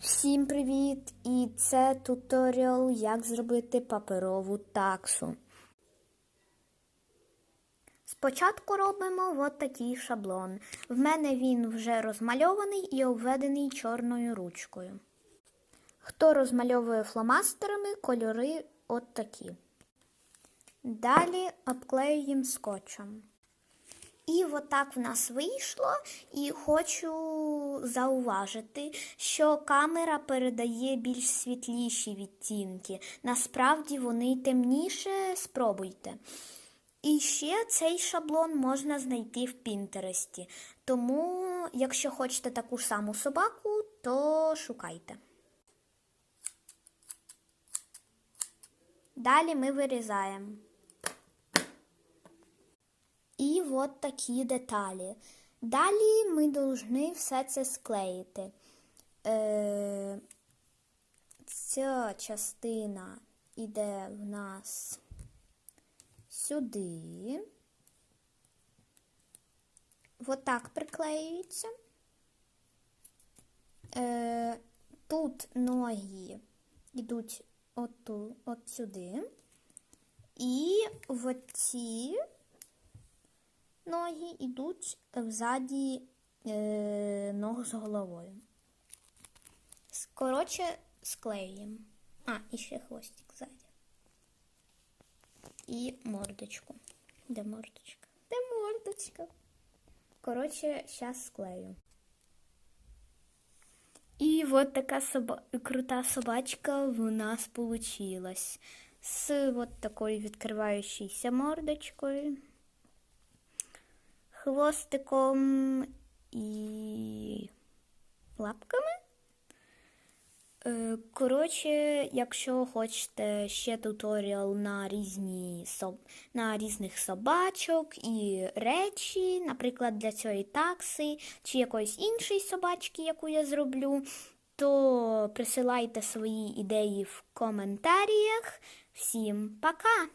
Всім привіт! І це туторіал, як зробити паперову таксу. Спочатку робимо от такий шаблон. В мене він вже розмальований і обведений чорною ручкою. Хто розмальовує фломастерами, кольори от такі. Далі обклеюємо скотчем. І отак в нас вийшло. І хочу зауважити, що камера передає більш світліші відтінки. Насправді вони темніше, спробуйте. І ще цей шаблон можна знайти в Пінтересті. Тому, якщо хочете таку ж саму собаку, то шукайте. Далі ми вирізаємо. І от такі деталі. Далі ми повинні все це склеїти. Е, ця частина йде в нас сюди. Отак приклеюється. Е, тут ноги йдуть оту, от сюди. І в ці ноги йдуть взаді е, ногу з головою. Коротше, склеюємо. А, і ще хвостик ззаді. І мордочку. Де мордочка? Де мордочка? Коротше, зараз склею. І от така соба... крута собачка в нас получилась. З от такою відкриваючейся мордочкою хвостиком і лапками. Е, Коротше, якщо хочете ще туторіал на різні на різних собачок і речі, наприклад, для цієї такси чи якоїсь іншої собачки, яку я зроблю, то присилайте свої ідеї в коментарях. Всім пока!